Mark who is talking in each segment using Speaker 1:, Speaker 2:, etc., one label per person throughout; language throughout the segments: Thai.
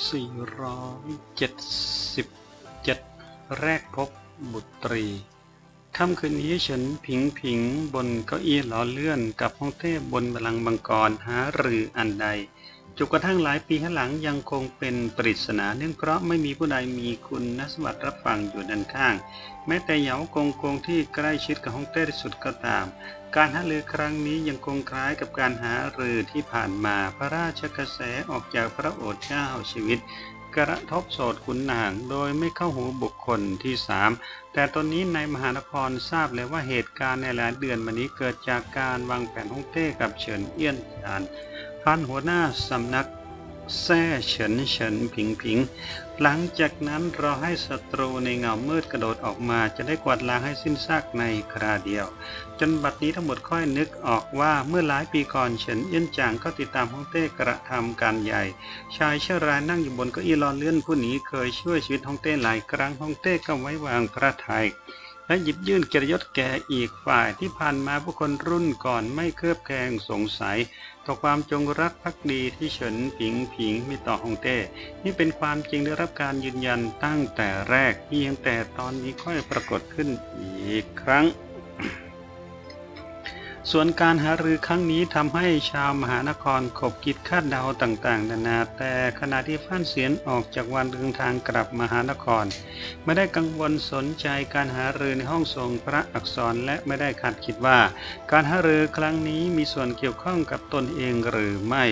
Speaker 1: 477 แรกพบบุตรี ค่ำคืนนี้ฉันผิงผิงบนเก้าอี้ล้อเลื่อนกับห้องเทพบนบัลลังก์บังกรหารืออันใด จนกระทั่งหลายปีข้างหลังยังคงเป็นปริศนาเนื่องเพราะไม่มีผู้ใดมีคุณนสมบัติรับฟังอยู่ด้านข้าง แม้แต่เหยากงกงที่ใกล้ชิดกับฮ่องเต้ที่สุดก็ตาม การหารือครั้งนี้ยังคงคล้ายกับการหารือที่ผ่านมาพระราชกระแสออกจากพระโอษฐ์เจ้าชีวิต กระทบโสดขุนนางโดยไม่เข้าหูบุคคลที่สามแต่ตอนนี้ในมหานครทราบเลยว่าเหตุการณ์ในหลายเดือนมานี้เกิดจากการวางแผนฮ่องเต้กับเฉินเอี้ยนจาน พันหัวหน้าสำนักแซ่เฉินเฉินผิงผิง หลังจากนั้นเราให้ศัตรูในเงามืดกระโดดออกมา จะได้กวาดล้างให้สิ้นซากในคราเดียว จนบัดนี้ทั้งหมดค่อยนึกออกว่าเมื่อหลายปีก่อนเฉินเอี้ยนจางก็ติดตามฮ่องเต้กระทำการใหญ่ ชายเชรายนั่งอยู่บนเก้าอี้ล้อเลื่อนผู้นี้เคยช่วยชีวิตฮ่องเต้หลายครั้งฮ่องเต้ก็ไว้วางพระทัยและหยิบยื่นเกียรติยศแก่อีกฝ่ายที่ผ่านมาผู้คนรุ่นก่อนไม่เคลือบแคลงสงสัย ต่อความจงรักภักดีที่เฉินผิงผิงมีต่อฮ่องเต้ นี่เป็นความจริงได้รับการยืนยันตั้งแต่แรกเพียงแต่ตอนนี้ค่อยปรากฏขึ้นอีกครั้ง ส่วนการหารือครั้งนี้ทำให้ชาวมหานครขบคิดคาดเดาต่างๆนานา แต่ขณะที่ฟ้านเสียนออกจากวันเดินทางกลับมหานคร ไม่ได้กังวลสนใจการหารือในห้องทรงพระอักษรและไม่ได้คาดคิดว่า การหารือครั้งนี้มีส่วนเกี่ยวข้องกับตนเองหรือไม่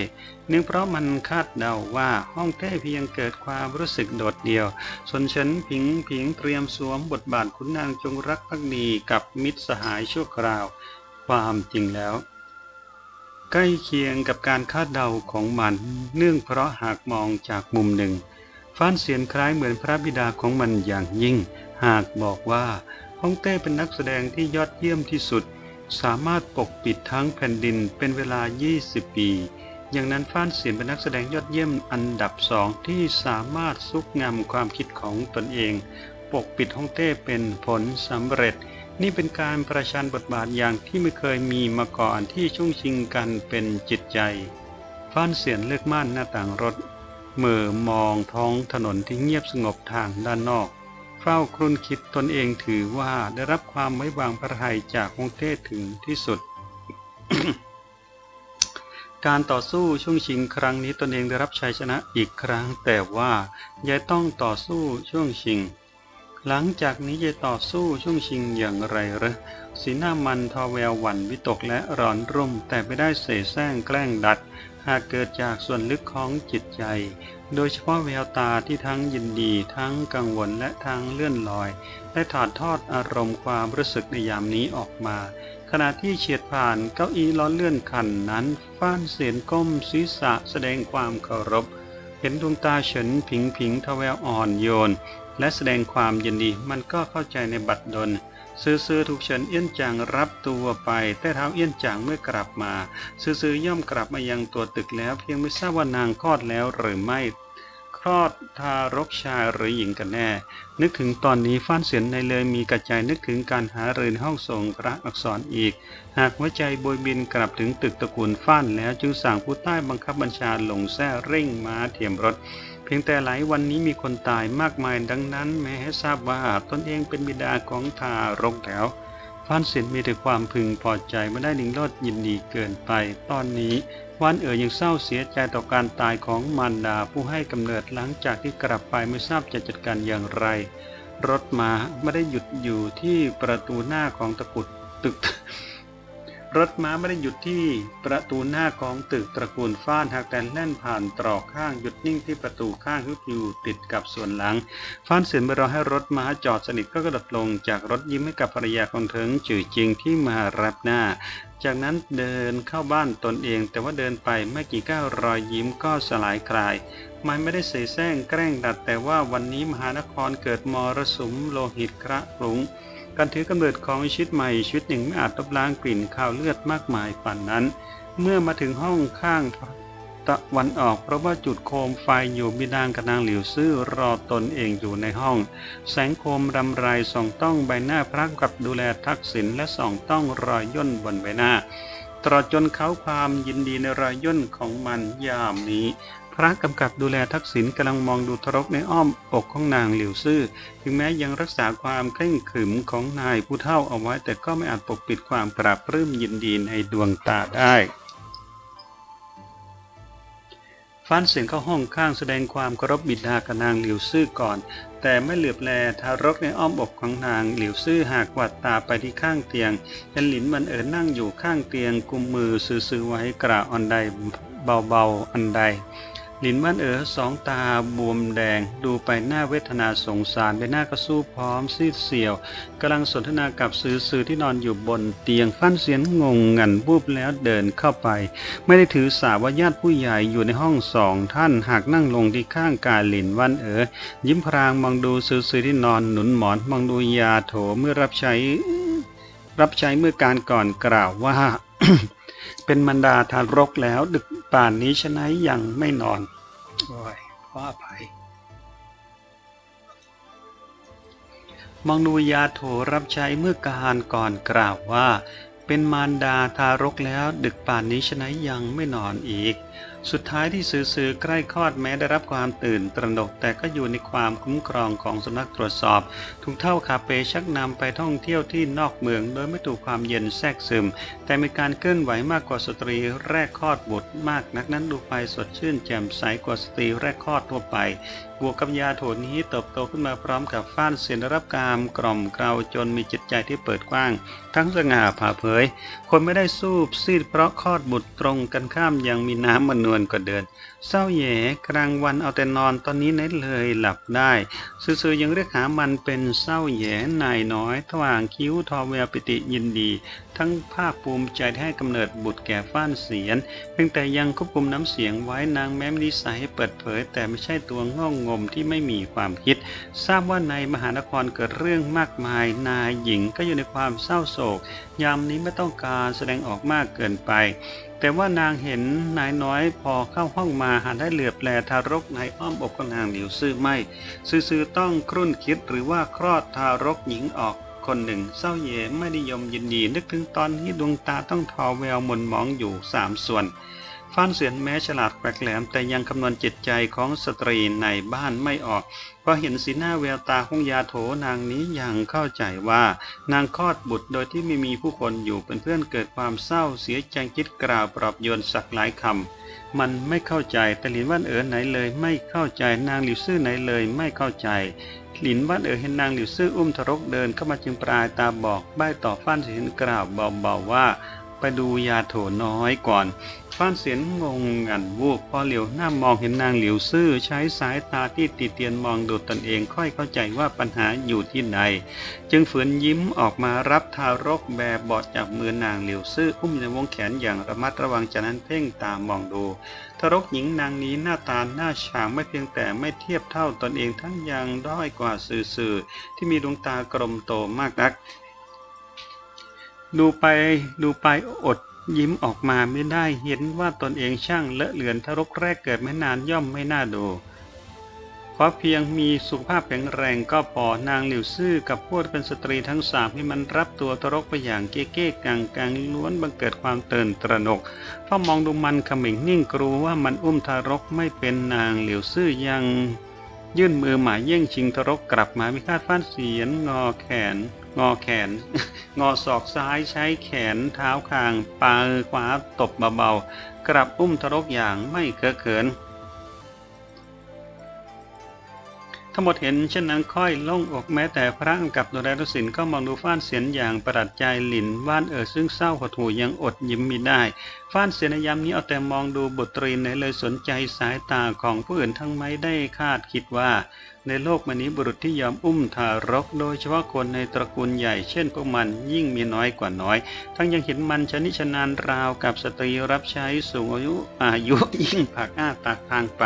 Speaker 1: เนื่องเพราะมันคาดเดาว่าห้องเต้เพียงเกิดความรู้สึกโดดเดี่ยว ส่วนฉันผิงผิงเตรียมสวมบทบาทขุนนางจงรักภักดีกับมิตรสหายชั่วคราว ความจริงแล้ว ใกล้เคียงกับการคาดเดาของมัน เนื่องเพราะหากมองจากมุมหนึ่ง ฟ้านเสียนคล้ายเหมือนพระบิดาของมันอย่างยิ่ง หากบอกว่าฮ่องเต้เป็นนักแสดงที่ยอดเยี่ยมที่สุด สามารถปกปิดทั้งแผ่นดินเป็นเวลา 20 ปีอย่างนั้นฟ้านเสียนเป็นนักแสดงยอดเยี่ยมอันดับสองที่สามารถซุกงำความคิดของตนเอง ปกปิดฮ่องเต้เป็นผลสำเร็จ นี่เป็นการประชันบทบาทอย่างที่ไม่เคยมีมาก่อนที่ช่วงชิงกันเป็นจิตใจฟ้านเสียนเลือกม่านหน้าต่างรถเมื่อมองท้องถนนที่เงียบสงบทางด้านนอก เฝ้าครุ่นคิดตนเองถือว่าได้รับความไว้วางพระทัยจากฮ่องเต้ถึงที่สุด การต่อสู้ช่วงชิงครั้งนี้ตนเองได้รับชัยชนะอีกครั้ง แต่ว่ายายต้องต่อสู้ช่วงชิง หลังจากนี้จะต่อสู้ช่วงชิงอย่างไรเหรอสีหน้ามันทอแววหวั่นวิตกและร้อนรุ่ม แต่ไม่ได้เสแสร้งแกล้งดัด หากเกิดจากส่วนลึกของจิตใจ โดยเฉพาะแววตาที่ทั้งยินดี ทั้งกังวลและทั้งเลื่อนลอย ได้ถอดทอดอารมณ์ความรู้สึกในยามนี้ออกมา ขณะที่เฉียดผ่านเก้าอี้ล้อเลื่อนคันนั้น ฟ้านเสียนก้มศีรษะแสดงความเคารพเห็นดวงตาเฉินผิงผิงทแววอ่อนโยน และแสดงความยินดีมันก็เข้าใจในบัตรดลซื่อซือถูกเฉินเอี้ยนจางรับตัวไป แต่เท้าเอี้ยนจางเมื่อกลับมาซื่อซือย่อมกลับมายังตัวตึกแล้ว เพียงไม่ทราบว่านางคลอดแล้วหรือไม่คลอดทารกชายหรือหญิงกันแน่ นึกถึงตอนนี้ฟ้านเสียนในเลยมีกระจายนึกถึงการหาเรือนห้องส่งพระอักษรอีก หากหัวใจโบยบินกลับถึงตึกตระกูลฟ้านแล้วจึงสั่งผู้ใต้บังคับบัญชาลงแท้เร่งม้าเทียมรถ พียงแต่หลายวันนี้มีคนตายมากมายดังนั้น แม้ให้ทราบว่าตนเองเป็นบิดาของทารกแล้วฟ้านเสียนมีแต่ความพึงพอใจไม่ได้ลิงโลดยินดีเกินไป ตอนนี้วานเอ๋ยยังเศร้าเสียใจต่อการตายของมารดาผู้ให้กำเนิดหลังจากที่กลับไปไม่ทราบจะจัดการอย่างไร รถมาไม่ได้หยุดอยู่ที่ประตูหน้าของตะกุดตึก รถม้าไม่ได้หยุดที่ประตูหน้าของตึกตระกูลฟ้านหากแต่แล่นผ่านตรอกข้างหยุดนิ่งที่ประตูข้างที่อยู่ติดกับส่วนหลัง ฟ้านเสียนไปรอให้รถม้าจอดสนิทก็กระโดดลงจากรถยิ้มให้กับภรรยาของเถิงจื่อจริงที่มารับหน้า จากนั้นเดินเข้าบ้านตนเอง แต่ว่าเดินไปไม่กี่ก้าวรอยยิ้มก็สลายคลายมันไม่ได้เสแสร้งแกล้งดัดแต่ว่าวันนี้มหานครเกิดมรสุมโลหิตคระคลุ้ง การถือกำเนิดของชีวิตใหม่ชีวิตหนึ่งไม่อาจลบล้างกลิ่นข่าวเลือดมากมายป่านนั้น เมื่อมาถึงห้องข้างตะวันออกเพราะว่าจุดโคมไฟอยู่บิดางกับนางหลิวซื่อรอตนเองอยู่ในห้อง แสงโคมรำไรส่องต้องใบหน้าพระกับดูแลทักษิณและส่องต้องรอยย่นบนใบหน้าตลอดจนเขาความยินดีในรอยย่นของมันยามนี้ พระกำกับดูแลทักษิณกำลังมองดูทรกในอ้อมอกของนางหลิวซื่อ ถึงแม้ยังรักษาความเคร่งขรึมของนายผู้เฒ่าเอาไว้แต่ก็ไม่อาจปกปิดความปราบปลื้มยินดีในดวงตาได้ฟ้านเสียงเข้าห้องข้างแสดงความเคารพบิดากับนางหลิวซื่อก่อน แต่ไม่เหลือบแลทารกในอ้อมอกของนางหลิวซื่อหากวาดตาไปที่ข้างเตียงยันหลินมันเอ๋อนั่งอยู่ข้างเตียงกุมมือซื่อๆไว้กระอ่อนใดเบาๆอันใด ลินมันเอ๋อสองตาบวมแดง ดูไปหน้าเวทนาสงสารใบหน้าก็สู้พร้อมซีดเสียวกำลังสนทนากับสื่อสื่อที่นอนอยู่บนเตียงฟันเสียงงงงันบูบแล้วเดินเข้าไป ไม่ได้ถือสาว่าญาติผู้ใหญ่อยู่ในห้องสองท่านหากนั่งลงที่ข้างกายหลินวันเอ๋อยิ้มพรางมองดูสื่อสื่อที่นอนหนุนหมอนมองดูยาโถเมื่อรับใช้ รับใช้เมื่อการก่อนกล่าวว่า เป็นมันดาทารกแล้ว ดึกป่านนี้ชะไหนยังไม่นอนโอ้ยขออภัยมองดูยาโถรับใช้เมื่อการก่อนกล่าวว่า เป็นมารดาทารกแล้ว ดึกป่านนี้ชะไหนยังไม่นอนอีก สุดท้ายที่สื่อๆใกล้คลอดแม้ได้รับความตื่นตระหนก แต่ก็อยู่ในความคุ้มครองของสำนักตรวจสอบทุกเท่าคาเปชักนำไปท่องเที่ยวที่นอกเมือง โดยไม่ถูกความเย็นแทรกซึม แต่มีการเคลื่อนไหวมากกว่าสตรีแรกคลอดบุตรมากนักนั้นดูไปสดชื่นแจ่มใสกว่าสตรีแรกคลอดทั่วไปบวกกับยาโถนี้เติบโตขึ้นมาพร้อมกับฟ้านเสียนรับการกล่อมเกลาจนมีจิตใจที่เปิดกว้าง ทั้งสง่าผ่าเผย คนไม่ได้สูบซีดเพราะคลอดบุตรตรงกันข้ามยังมีน้ำมันนวลกว่าเดิน เศร้าแย่กลางวันเอาแต่นอนตอนนี้ไหนเลยหลับได้ ซื่อๆยังเรียกหามันเป็นเศร้าแย่นายน้อยทว่างคิ้วทอแววปิติยินดี ทั้งภาคภูมิใจที่ให้กำเนิดบุตรแก่ฟ้านเสียน เพียงแต่ยังควบคุมน้ำเสียงไว้นางแม้มนิสัยให้เปิดเผย แต่ไม่ใช่ตัวง่องงมที่ไม่มีความคิด ทราบว่าในมหานครเกิดเรื่องมากมายนายหญิงก็อยู่ในความเศร้าโศก ยามนี้ไม่ต้องการแสดงออกมากเกินไป แต่ว่านางเห็นนายน้อยพอเข้าห้องมาหันได้เหลือบแลทารกในอ้อมอกของนางหลิวซื่อไม่ ซื่อต้องครุ่นคิดหรือว่าคลอดทารกหญิงออกคนหนึ่งเศร้าเย่ไม่นิยมยินดีนึกถึงตอนนี้ดวงตาต้องทอแววหมนหมองอยู่สามส่วน ฟ้านเสียนแม้ฉลาดแปลกแหลมแต่ยังคำนวณจิตใจของสตรีในบ้านไม่ออกพอเห็นสีหน้าแววตาของยาโถนางนี้ยังเข้าใจว่า นางคลอดบุตรโดยที่ไม่มีผู้คนอยู่เป็นเพื่อนเกิดความเศร้าเสียใจคิดกล่าวปลอบโยนสักหลายคำมันไม่เข้าใจแต่หลินว่านเอ๋อไหนเลย ไม่เข้าใจนางหลิวซื่อไหนเลยไม่เข้าใจ หลินว่านเอ๋อเห็นนางหลิวซื่ออุ้มทรกเดินเข้ามาจึงปลายตาบอกใบ้ต่อฟ้านเสียนกล่าวเบาๆว่า ไปดูยาโถน้อยก่อน ฟ้านเสียนงงงันวูบพอเหลียวหน้ามองเห็นนางเหลิวซื่อใช้สายตาที่ติเตียนมองดูตนเองค่อยเข้าใจว่าปัญหาอยู่ที่ไหน จึงฝืนยิ้มออกมารับทารกแบบบอดจากมือนางเหลิวซื่ออุ้มในวงแขนอย่างระมัดระวังจากนั้นเพ่งตามมองดูทารกหญิงนางนี้หน้าตาหน้าฉางไม่เพียงแต่ไม่เทียบเท่าตนเองทั้งยังด้อยกว่าสื่อๆที่มีดวงตากลมโตมากนักดูไปดูไปอด ยิ้มออกมาไม่ได้เห็นว่าตนเองช่างเลอะเลือนทารกแรกเกิดไม่นานย่อมไม่น่าดู ขอเพียงมีสุขภาพแข็งแรงก็พอนางหลิวซื่อกับพวกเป็นสตรีทั้งสามให้มันรับตัวทารกไปอย่างเก้ๆกังกังล้วนบังเกิดความเตื่นตระหนกเพราะมองดูมันขม่งนิ่งกลัวว่ามันอุ้มทารกไม่เป็นนางหลิวซื่อยัง ยื่นมือหมายเย่งชิงทรกกลับมาไม่คาดฟ้านเสียนงอแขน งอแขน งอศอกซ้ายใช้แขนเท้าคางปาขวาตบเบาๆกลับอุ้มทรกอย่างไม่เคอะเขิน ทั้งหมดเห็นเช่นนั้นค่อยล่งอกแม้แต่พระกับดรรศินก็มองดูฟ้านเสียนอย่างประหลาดใจหลินว่านเอ๋อซึ่งเศร้าหดหู่ยังอดยิ้มมิได้ฟ้านเสียนยามนี้เอาแต่มองดูบทตรีในเลยสนใจสายตาของผู้อื่นทั้งไม่ได้คาดคิดว่า ในโลกมนี้บุรุษที่ยอมอุ้มทารก โดยเฉพาะคนในตระกูลใหญ่เช่นพวกมันยิ่งมีน้อยกว่าน้อย ทั้งยังเห็นมันชนิชนานราวกับสตรีรับใช้สูงอายุอายุยิ่งผักอ้าตากทางไป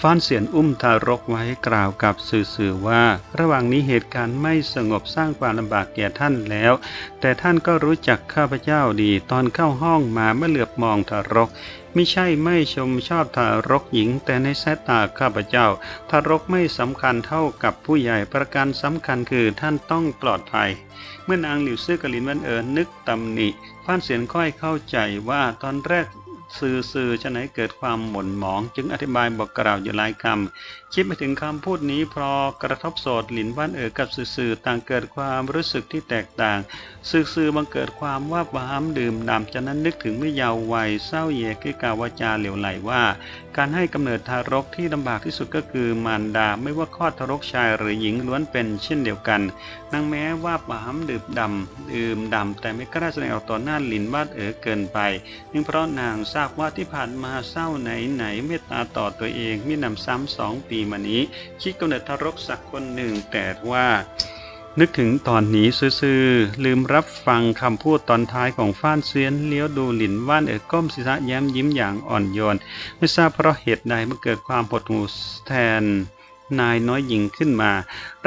Speaker 1: ฟ้านเสียนอุ้มทารกไว้กล่าวกับสื่อๆว่า ระหว่างนี้เหตุการณ์ไม่สงบสร้างความลำบากแก่ท่านแล้ว แต่ท่านก็รู้จักข้าพเจ้าดี ตอนเข้าห้องมาเมื่อเหลือบมองทารกไม่ใช่ไม่ชมชอบทารกหญิง แต่ในสายตาข้าพเจ้า ทารกไม่สำคัญเท่ากับผู้ใหญ่ประการสำคัญคือท่านต้องปลอดภัย เมื่อนางหลิวซื่อกลินวันเอิญนึกตำหนิฟ้านเสียนค่อยเข้าใจว่าตอนแรก สื่อสื่อจะไหนเกิดความหม่นหมอง จึงอธิบายบอกกล่าวอยู่หลายคำคิดไปถึงคำพูดนี้พอกระทบโสดหลินบ้านเอ๋อกับสื่อสื่อต่างเกิดความรู้สึกที่แตกต่าง สื่อสื่อบังเกิดความว่าบามดื่มดำจากนั้นนึกถึงเมื่อยาววัยเศร้าเยกิกาวาจาเหลวไหลว่า การให้กำเนิดทารกที่ลำบากที่สุดก็คือมารดาไม่ว่าคลอดทารกชายหรือหญิงล้วนเป็นเช่นเดียวกันนางแม้ว่าบามดื่มดำดื่มดำแต่ไม่กล้าแสดงออกต่อหน้าลินวาดเอ๋อเกินไปเนื่องเพราะนางทราบว่าที่ผ่านมาเศร้าไหนไหนเมตตาต่อตัวเองมินำซ้ำสองปีมานี้ คิดกำเนิดทารกสักคนหนึ่งแต่ว่า นึกถึงตอนนี้ซื่อๆลืมรับฟังคำพูดตอนท้ายของฟ้านเซียนเลี้ยวดูหลินว่านเอ๋อก้มศีรษะแย้มยิ้มอย่างอ่อนโยน ไม่ทราบเพราะเหตุใดมันเกิดความหดหู่แทน นายน้อยหญิงขึ้นมา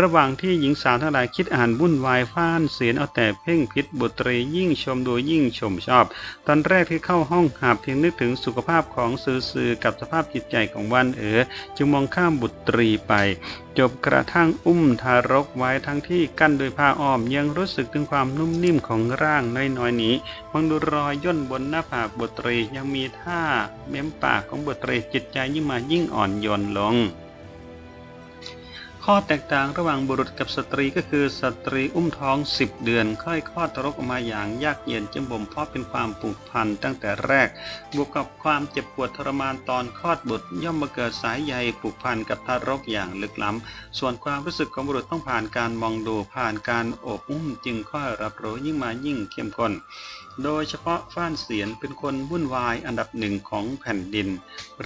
Speaker 1: ระหว่างที่หญิงสาวทั้งหลายคิดอ่านวุ่นวายฟ้านเสียนเอาแต่เพ่งพิษบุตรียิ่งชมดูยิ่งชมชอบ ตอนแรกที่เข้าห้องหาเพียงนึกถึงสุขภาพของซื่อกับสภาพจิตใจของวันเอ๋อจึงมองข้ามบุตรีไป จบกระทั่งอุ้มทารกไว้ทั้งที่กั้นด้วยผ้าอ้อมยังรู้สึกถึงความนุ่มนิ่มของร่างน้อยๆนี้มองดูรอยย่นบนหน้าผากบุตรียังมีท่าเม้มปากของบุตรีจิตใจยิ่งมายิ่งอ่อนโยนลง ข้อแตกต่างระหว่างบุรุษกับสตรีก็คือสตรีอุ้มท้อง 10 เดือน ค่อยคลอดทารกออกมาอย่างยากเย็นจึงบ่มเพาะเป็นความผูกพันตั้งแต่แรก บวกกับความเจ็บปวดทรมานตอนคลอดบุตร ย่อมมาเกิดสายใยผูกพันกับทารกอย่างลึกล้ำ ส่วนความรู้สึกของบุรุษต้องผ่านการมองดูผ่านการโอบอุ้มจึงค่อยรับรู้ยิ่งมายิ่งเข้มข้นโดยเฉพาะฟ้านเสียนเป็นคนวุ่นวายอันดับหนึ่งของแผ่นดิน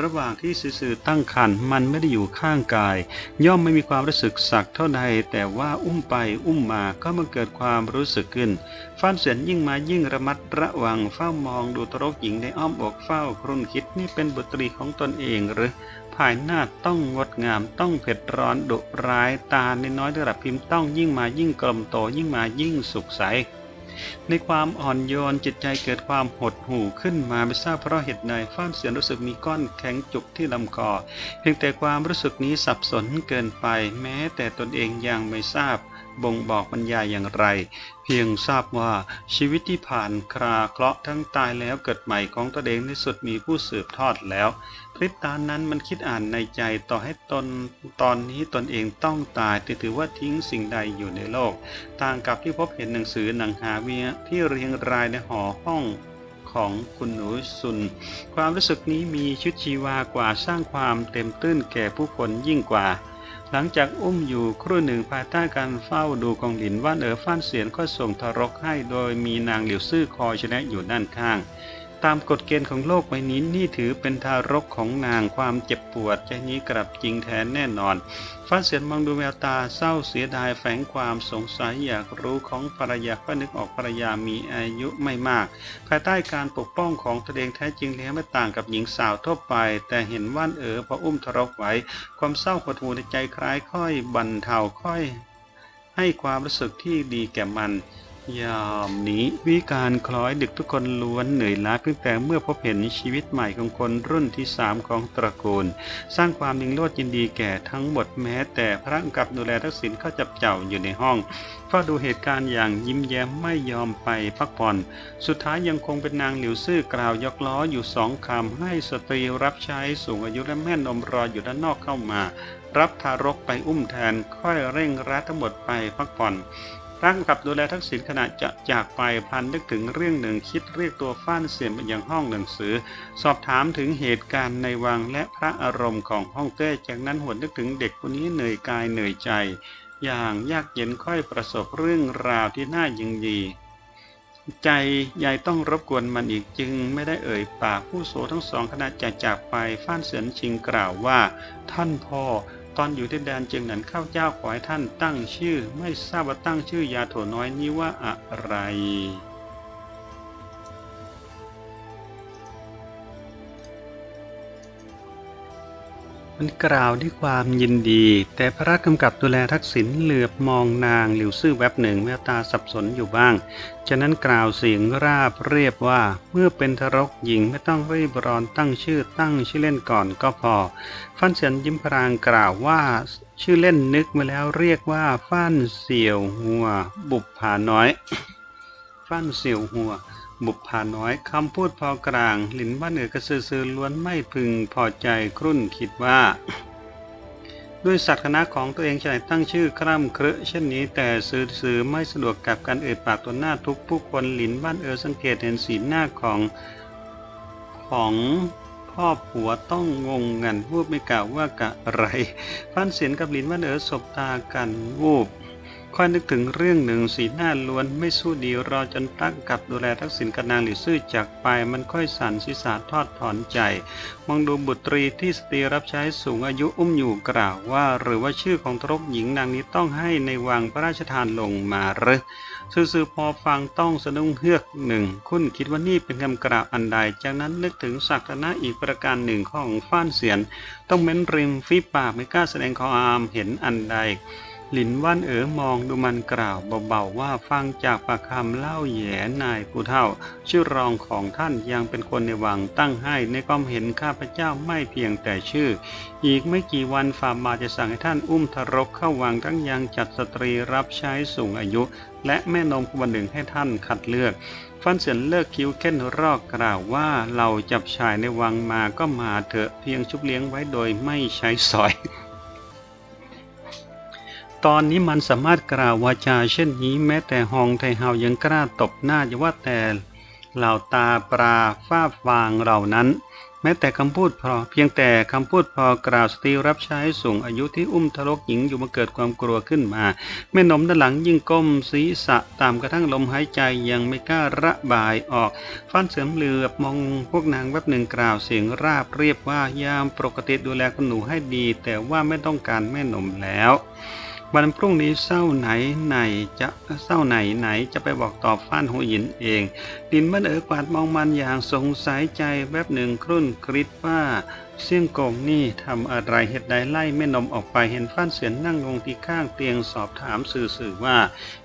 Speaker 1: ระหว่างที่สื่อตั้งครรภ์มันไม่ได้อยู่ข้างกาย ย่อมไม่มีความรู้สึกสักเท่าใดแต่ว่าอุ้มไปอุ้มมาก็มันเกิดความรู้สึกขึ้นฟ้านเสียนยิ่งมายิ่งระมัดระวังเฝ้ามองดูตรกหญิงในอ้อมอกเฝ้าครุ่นคิดนี่เป็นบุตรีของตนเองหรือ ภายหน้าต้องงดงามต้องเผ็ดร้อนดุร้ายตาในน้อยระดับพิมพ์ต้องยิ่งมายิ่งกลมโตยิ่งมายิ่งสุขใส ในความอ่อนโยนจิตใจเกิดความหดหู่ขึ้นมาไม่ทราบเพราะเหตุใดฟ้านเสียนรู้สึกมีก้อนแข็งจุกที่ลำคอ เพียงแต่ความรู้สึกนี้สับสนเกินไป แม้แต่ตนเองยังไม่ทราบบ่งบอกบรรยายอย่างไร เพียงทราบว่าชีวิตที่ผ่านคราเคราะห์ทั้งตายแล้วเกิดใหม่ของตนเองในสุดมีผู้สืบทอดแล้ว ริบตานั้นมันคิดอ่านในใจต่อให้ตนตอนนี้ตนเองต้องตายแต่ถือว่าทิ้งสิ่งใดอยู่ในโลก ต่างกับที่พบเห็นหนังสือหนังหาเวียที่เรียงรายในหอห้องของคุณหนูสุน ความรู้สึกนี้มีชุดชีวากว่าสร้างความเต็มตื้นแก่ผู้คนยิ่งกว่า หลังจากอุ้มอยู่ครู่หนึ่งภายใต้การเฝ้าดูกองหลินว่านเออฟ้านเสียนก็ส่งทารกให้โดยมีนางเหลียวซื่อคอยชนะอยู่ด้านข้าง ตามกฎเกณฑ์ของโลกใบนี้นี่ถือเป็นทารกของนางความเจ็บปวดใจนี้กลับจริงแท้แน่นอน ฟ้าเสียนมองดูแววตาเศร้าเสียดายแฝงความสงสัยอยากรู้ของภรรยาก็นึกออกภรรยามีอายุไม่มาก ภายใต้การปกป้องของตนเองแท้จริงแล้วไม่ต่างกับหญิงสาวทั่วไป แต่เห็นว่านเอ๋อพออุ้มทารกไว้ ความเศร้าหดหู่ในใจคล้ายค่อยบรรเทาค่อย ให้ความรู้สึกที่ดีแก่มัน ยามนี้วิการคล้อยดึกทุกคนล้วนเหนื่อยล้าเพียงแต่เมื่อพบเห็นชีวิตใหม่ของคนรุ่นที่สามของตระกูล สร้างความยิงโลดยินดีแก่ทั้งหมดแม้ แต่พระกับดูแลทักษิณก็จับเจ้าอยู่ในห้องเฝ้าดูเหตุการณ์อย่างยิ้มแย้มไม่ยอมไปพักผ่อน สุดท้ายยังคงเป็นนางหลิวซื่อกล่าวยกล้ออยู่สองคำให้สตรีรับใช้สูงอายุและแม่นมรออยู่ด้านนอกเข้ามา รับทารกไปอุ้มแทนค่อยเร่งรัดทั้งหมดไปพักผ่อน ร่างกับดูแลทักษิณขณะจะจากไปพลันนึกถึงเรื่องหนึ่งคิดเรียกตัวฟ้านเสียมไปยังห้องหนังสือ สอบถามถึงเหตุการณ์ในวังและพระอารมณ์ของห้องเต้จากนั้นหวนนึกถึงเด็กคนนี้เหนื่อยกายเหนื่อยใจ อย่างยากเย็นค่อยประสบเรื่องราวที่น่ายิงดีใจยายต้องรบกวนมันอีกจึงไม่ได้เอ่ยปากผู้โสทั้งสองขณะจะจากไปฟ้านเสียนชิงกล่าวว่า ท่านพ่อ ตอนอยู่ที่แดนเจียงหนันข้าวเจ้าขอให้ท่านตั้งชื่อ ไม่ทราบว่าตั้งชื่อยาโถน้อยนี้ว่าอะไร มันกล่าวด้วยความยินดี แต่พระกำกับดูแลทักษิณเหลือบมองนางหลิวซื่อแวบหนึ่งแววตาสับสนอยู่บ้าง ฉะนั้นกล่าวเสียงราบเรียบว่าเมื่อเป็นทรกหญิงไม่ต้องรีบร้อนตั้งชื่อตั้งชื่อเล่นก่อนก็พอ ฟันเสียนยิ้มพรางกล่าวว่าชื่อเล่นนึกมาแล้วเรียกว่าฟันเสี่ยวหัว บุปผาน้อย ฟันเสี่ยวหัว บุปผาน้อยคำพูดพอกลางหลินบ้านเอ๋อกระซือๆล้วนไม่พึงพอใจครุ่นคิดว่า ด้วยสัตว์คณะของตัวเองฉะไหนตั้งชื่อคร่ำเครือเช่นนี้แต่สื่อๆไม่สะดวกกับการเอ่ยปากตัวหน้าทุกผู้คนหลินบ้านเอ๋อสังเกตเห็นสีหน้าของของพ่อผัวต้องงงงันวูบไม่กล่าวว่ากะไรฟันเสียนกับหลินบ้านเอ๋อสบตากันวูบ ค่อยนึกถึงเรื่องหนึ่งสีหน้าล้วนไม่สู้ดีรอจนตักกับดูแลทักษิณกับนางหลิวซื่อจากไปมันค่อยสั่นศีรษะทอดถอนใจ มองดูบุตรีที่สตรีรับใช้สูงอายุอุ้มอยู่กล่าวว่า หรือว่าชื่อของทรกหญิงนางนี้ต้องให้ในวังพระราชทานลงมาหรือซื่อๆพอฟังต้องสะดุ้งเฮือกหนึ่งคุณคิดว่านี่เป็นคำกล่าวอันใด จากนั้นนึกถึงศักดิ์นะอีกประการหนึ่งของฟ้านเสียน ต้องเม้นริมฝีปากไม่กล้าแสดงความเห็นอันใด หลินว่านเอ๋อมองดูมันกล่าวเบาๆว่าฟังจากปากคำเล่าแย่นายผู้เฒ่า ชื่อรองของท่านยังเป็นคนในวังตั้งให้ในความเห็นข้าพเจ้าไม่เพียงแต่ชื่อ อีกไม่กี่วันฝ่าบาจะสั่งให้ท่านอุ้มทรกเข้าวังทั้งยังจัดสตรีรับใช้สูงอายุ และแม่นมคนหนึ่งให้ท่านคัดเลือกฟันเสียนเลิกคิ้วเข้นรอกกล่าวว่าเราจับชายในวังมาก็มาเถอะเพียงชุบเลี้ยงไว้โดยไม่ใช้สอย ตอนนี้มันสามารถกล่าววาจาเช่นนี้แม้แต่หองไทเฮายังกล้าตบหน้าอย่าว่าแต่เหล่าตาปลาฟ้าฟางเหล่านั้น แม้แต่คำพูดพอเพียงแต่คำพูดพอกล่าวสตรีรับใช้สูงอายุที่อุ้มทารกหญิงอยู่มาเกิดความกลัวขึ้นมา แม่นมด้านหลังยิ่งก้มศีรษะตามกระทั่งลมหายใจยังไม่กล้าระบายออกฟันเสริมเหลือบมองพวกนางแวบหนึ่งกล่าวเสียงราบเรียบว่ายามปกติดูแลคุณหนูให้ดี แต่ว่าไม่ต้องการแม่นมแล้ว วันพรุ่งนี้เศร้าไหนไหนจะเศร้าไหนไหนจะไปบอกตอบฟ้านหูหยินเอง ดินมันเอ๋อกวาดมองมันอย่างสงสัยใจแวบหนึ่งครุ่นคริดว่าเสี่ยงกงนี่ทำอะไรเหตุใดไล่แม่นมออกไปเห็นฟ้านเสียนนั่งลงที่ข้างเตียงสอบถามสื่อๆว่า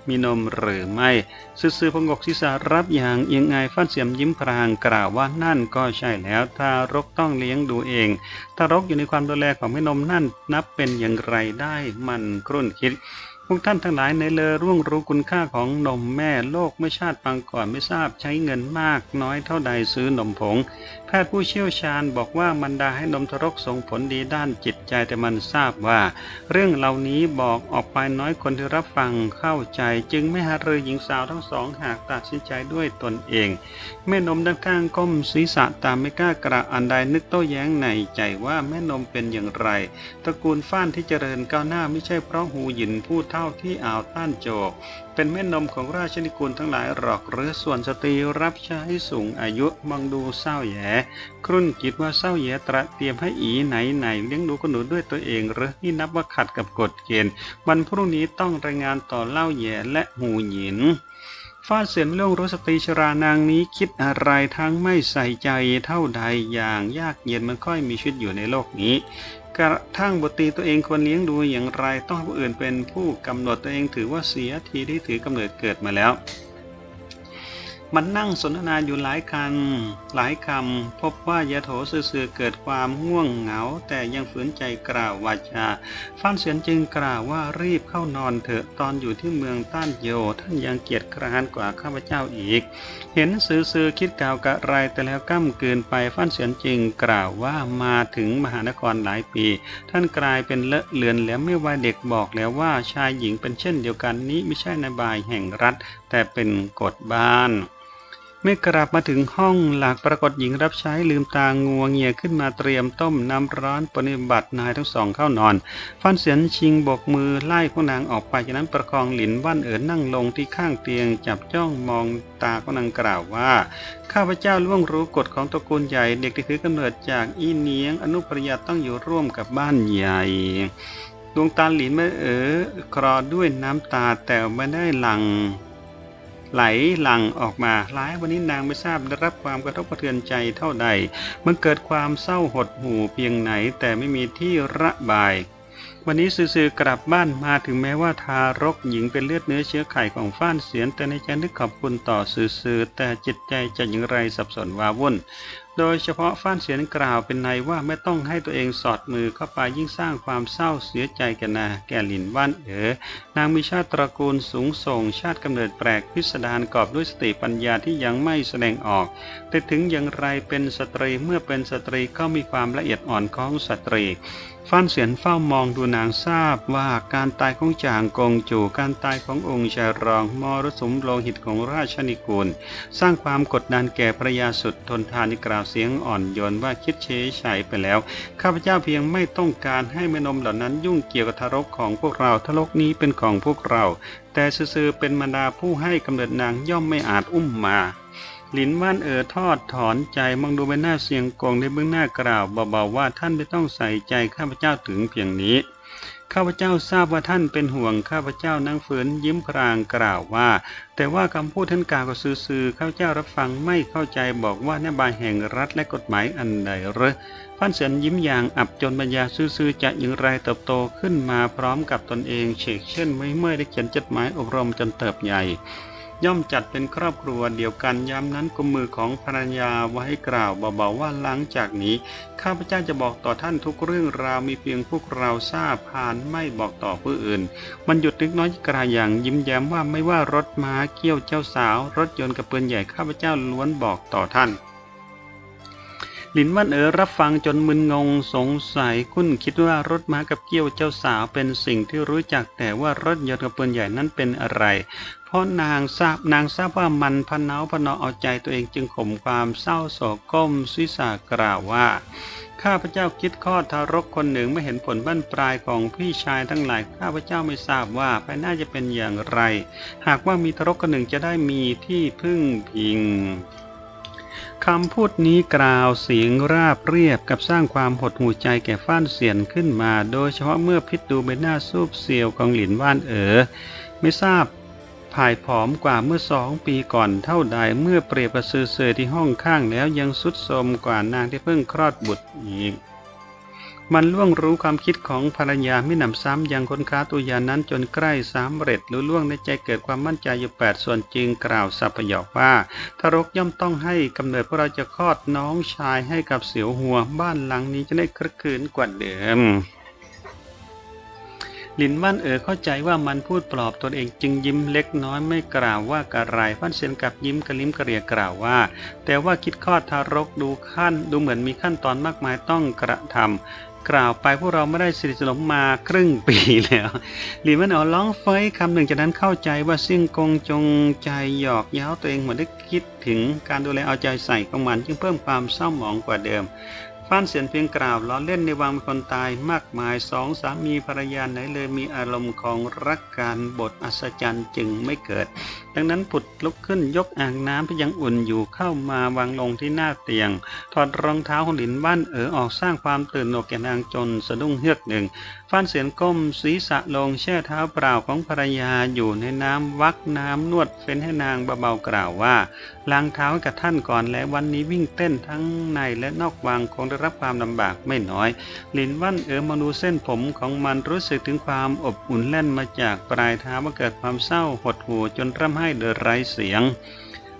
Speaker 1: มีนมหรือไม่ สื่อๆพงกศีรษะรับอย่างเอียงไงฟ้านเสียมยิ้มพรางกล่าวว่านั่นก็ใช่แล้วทารกต้องเลี้ยงดูเองทารกอยู่ในความดูแลของแม่นมนั่นนับเป็นอย่างไรได้มันครุ่นคิด พวกท่านทั้งหลายในเลอร่วงรู้คุณค่าของนมแม่โลกไม่ชาติปางก่อนไม่ทราบใช้เงินมากน้อยเท่าใดซื้อนมผง แพทย์ผู้เชี่ยวชาญบอกว่ามันดาให้นมทารกส่งผลดีด้านจิตใจแต่มันทราบว่า เรื่องเหล่านี้บอกออกไปน้อยคนที่รับฟังเข้าใจ จึงไม่หารือหญิงสาวทั้งสองหากตัดสินใจด้วยตนเอง แม่นมด้านข้างก้มศีรษะตามไม่กล้ากระอันใดนึกโต้แย้งในใจว่าแม่นมเป็นอย่างไร ตระกูลฟ้านที่เจริญก้าวหน้าไม่ใช่เพราะหูหยินผู้เท่าที่อ่าวต้านโจก เป็นแม่นมของราชนิกูลทั้งหลายหรอกหรือส่วนสตรีรับใช้สูงอายุมองดูเศร้าแย่ครุ่นคิดว่าเศร้าแย่ตระเตรียมให้อีไหนไหนเลี้ยงดูคนหนูด้วยตัวเองหรือนี่นับว่าขัดกับกฎเกณฑ์วันพรุ่งนี้ต้องรายงานต่อเล่าแย่และหูหยินฟาดเสียนเรื่องรสตรีชรานางนี้คิดอะไรทั้งไม่ใส่ใจเท่าใดอย่างยากเย็นมันค่อยมีชีวิตอยู่ในโลกนี้ กระทั่งบทตีตัวเองควรเลี้ยงดูอย่างไร ต้องให้ผู้อื่นเป็นผู้กำหนดตัวเองถือว่าเสียทีที่ถือกำเนิดเกิดมาแล้ว มันนั่งสนทนาอยู่หลายคัน หลายคำ พบว่ายาโถสื่อเกิดความง่วงเหงา แต่ยังฝืนใจกล่าววาจาฟันเสียนจึงกล่าวว่ารีบเข้านอนเถอะตอนอยู่ที่เมืองต้านโย ท่านยังเกียจคร้านกว่าข้าพเจ้าอีก เห็นสื่อคิดกล่าวกะไรแต่แล้วก้ำเกินไปฟันเสียนจึงกล่าวว่ามาถึงมหานครหลายปี ท่านกลายเป็นเลอะเลือนแล้วไม่ว่าเด็กบอกแล้วว่าชายหญิงเป็นเช่นเดียวกันนี้ไม่ใช่นบายแห่งรัฐ แต่เป็นกฎบ้าน เมื่อกลับมาถึงห้องหลักปรากฏหญิงรับใช้ลืมตางัวเงียขึ้นมาเตรียมต้มน้ำร้อนปฏิบัตินายทั้งสองเข้านอน ฟันเสียนชิงบกมือไล่พวกนางออกไปจากนั้นประคองหลินว่านเอ๋อนั่งลงที่ข้างเตียงจับจ้องมองตาของนางกล่าวว่า ข้าพเจ้าล่วงรู้กฎของตระกูลใหญ่เด็กที่ถือกำเนิดจากอีเนียงอนุปริยาต้องอยู่ร่วมกับบ้านใหญ่ดวงตาหลินไม่เอ๋อคลอด้วยน้ำตาแต่ไม่ได้หลัง ไหลหลั่งออกมาหลายวันนี้นางไม่ทราบได้รับความกระทบกระเทือนใจเท่าใด มันเกิดความเศร้าหดหู่เพียงไหนแต่ไม่มีที่ระบายวันนี้ซื่อๆกลับบ้านมาถึงแม้ว่าทารกหญิงเป็นเลือดเนื้อเชื้อไข่ของฟ้านเสียนแต่ในใจนึกขอบคุณต่อซื่อๆแต่จิตใจจะอย่างไรสับสนวาวุ่น โดยเฉพาะฟ้านเสียนกล่าวเป็นในว่าไม่ต้องให้ตัวเองสอดมือเข้าไปยิ่งสร้างความเศร้าเสียใจแก่นาแก่หลินว่านเอ๋อนางมีชาติตระกูลสูงส่ง ชาติกำเนิดแปลกพิสดารกอบด้วยสติปัญญาที่ยังไม่แสดงออก แต่ถึงอย่างไรเป็นสตรีเมื่อเป็นสตรีก็มีความละเอียดอ่อนของสตรี ฟ้านเสียนเฝ้ามองดูนางทราบว่าการตายของจางกงจูการตายขององค์ชายรองมรสุมโลหิตของราชนิกูล สร้างความกดดันแก่ภระยาสุดทนทานในกล่าวเสียงอ่อนโยนว่าคิดเฉยเฉยไปแล้ว ข้าพเจ้าเพียงไม่ต้องการให้แม่นมเหล่านั้นยุ่งเกี่ยวกับทารกของพวกเราทารกนี้เป็นของพวกเรา แต่ซื่อเป็นมารดาผู้ให้กำเนิดนางย่อมไม่อาจอุ้มมา หลินว่านเอ๋อทอดถอนใจมองดูใบหน้าเสียงกงในเบื้องหน้ากล่าวเบาๆว่าท่านไม่ต้องใส่ใจข้าพเจ้าถึงเพียงนี้ข้าพเจ้าทราบว่าท่านเป็นห่วงข้าพเจ้านั่งฝืนยิ้มพรางกล่าวว่า แต่ว่าคำพูดท่านกล่าวก็ซื่อๆข้าพเจ้ารับฟังไม่เข้าใจบอกว่านโยบายแห่งรัฐและกฎหมายอันใดหรือพันเสียนยิ้มอย่างอับจนปัญญาซื่อๆจะอย่างไรเติบโตขึ้นมาพร้อมกับตนเองเฉกเช่นไม่เมื่อได้เขียนจดหมายอบรมจนเติบใหญ่ ย่อมจัดเป็นครอบครัวเดียวกันย้ำนั้นกุมมือของภรรยาไว้กล่าวเบาๆว่าหลังจากนี้ ข้าพเจ้าจะบอกต่อท่านทุกเรื่องราวมีเพียงพวกเราทราบผ่านไม่บอกต่อผู้อื่น มันหยุดนึกน้อยกระยอย่างยิ้มแย้มว่าไม่ว่ารถม้าเกี้ยวเจ้าสาว รถยนต์กับปืนใหญ่ข้าพเจ้าล้วนบอกต่อท่าน ลินวันเอ๋อรับฟังจนมึนงงสงสัยคุ้นคิดว่ารถม้ากับเกี้ยวเจ้าสาวเป็นสิ่งที่รู้จักแต่ว่ารถยนต์กับปืนใหญ่นั้นเป็นอะไร เพราะนางทราบนางทราบว่ามันพะเนาพะเนาเอาใจตัวเองจึงข่มความเศร้าโศกก้มศีรษะกล่าวว่าข้าพเจ้าคิดคลอดทารกคนหนึ่งไม่เห็นผลบั้นปลายของพี่ชายทั้งหลายข้าพเจ้าไม่ทราบว่าภายหน้าจะเป็นอย่างไร หากว่ามีทารกคนหนึ่งจะได้มีที่พึ่งพิง คำพูดนี้กล่าวเสียงราบเรียบกับสร้างความหดหู่ใจแก่ฟ้านเสียนขึ้นมา โดยเฉพาะเมื่อพิจดูใบหน้าซูบเซียวของหลินว่านเอ๋อไม่ทราบผายผอมกว่าเมื่อสองปีก่อนเท่าใดเมื่อเปรียบประซือเซอที่ห้องข้างแล้วยังสุดโทมกว่านางที่เพิ่งคลอดบุตรอีก มันล่วงรู้ความคิดของภรรยาไม่หนำซ้ำยังคนค้าตัวยานั้นจนใกล้สำเร็จรู้ล่วงในใจเกิดความมั่นใจอยู่แปดส่วนจริงกล่าวสัพยอกว่าทารกย่อมต้องให้กำเนิดเพราะเราจะคลอดน้องชายให้กับเสียวหัวบ้านหลังนี้จะได้คลึกคืนกว่าเดิมหลินว่านเอ๋อเข้าใจว่ามันพูดปลอบตนเองจึงยิ้มเล็กน้อยไม่กล่าวว่ากระไรพันเซียนกับยิ้มกระลิ้มกระเรียกล่าวว่า แต่ว่าคิดคลอดทารกดูขั้นดูเหมือนมีขั้นตอนมากมายต้องกระทำ กล่าวไปพวกเราไม่ได้สนิทสนมมาครึ่งปีแล้วหลีมันอ๋อร้องเฟยคำหนึ่งจากนั้นเข้าใจว่าซิ่งกงจงใจหยอกเย้าตัวเองเหมือนได้คิดถึงการดูแลเอาใจใส่ของมันจึงเพิ่มความเศร้าหมองกว่าเดิม ฟ้านเสียนเพียงกล่าวล้อเล่นในวังมีคนตายมากมายสองสามีภรรยาไหนเลยมีอารมณ์ของรักการบทอัศจรรย์จึงไม่เกิด ดังนั้นผุดลุกขึ้นยกอ่างน้ำที่ยังอุ่นอยู่เข้ามาวางลงที่หน้าเตียง ถอดรองเท้าของหลินบ้านเอ๋อออกสร้างความตื่นหนกแก่นางจนสะดุ้งเฮือกหนึ่ง ฟ้านเสียนก้มศีรษะลงแช่เท้าเปล่าของภรรยาอยู่ในน้ำวักน้ำนวดเฟ้นให้นางเบาๆกล่าวว่าล้างเท้ากับท่านก่อนและวันนี้วิ่งเต้นทั้งในและนอกวังคงได้รับความลำบากไม่น้อยหลินวันเอ๋อมาดูเส้นผมของมันรู้สึกถึงความอบอุ่นแล่นมาจากปลายเท้าว่าเกิดความเศร้าหดหู่จนร่ำไห้โดยไร้เสียง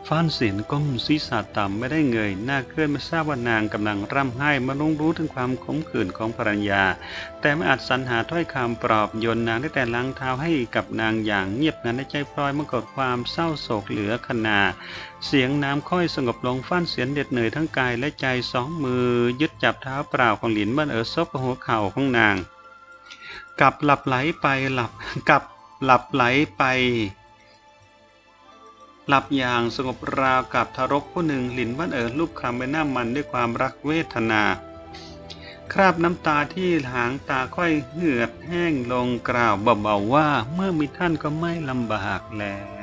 Speaker 1: ฟ้านเสียนก้มศีรษะต่ำไม่ได้เงยหน้าเคลื่อนไม่ทราบว่านางกำลังร่ำไห้มาลงรู้ถึงความขมขื่นของภรรยา แต่ไม่อาจสรรหาถ้อยคำปลอบโยนนางได้แต่ล้างเท้าให้กับนางอย่างเงียบงันในใจพลอยเมื่อกดความเศร้าโศกเหลือขนา เสียงน้ำค่อยสงบลงฟ้านเสียนเด็ดเหนื่อยทั้งกายและใจสองมือยึดจับเท้าเปล่าของหลินบ้านเอ๋อซบหัวเข่าของนาง กลับหลับไหลไปหลับกลับหลับไหลไป หลับอย่างสงบราวกับทารกผู้หนึ่งหลินวันเอ๋อลูปคลำใบหน้ามันด้วยความรักเวทนา คราบน้ำตาที่หางตาค่อยเหือดแห้งลงกล่าวเบาๆว่า เมื่อมีท่านก็ไม่ลำบากแล้ว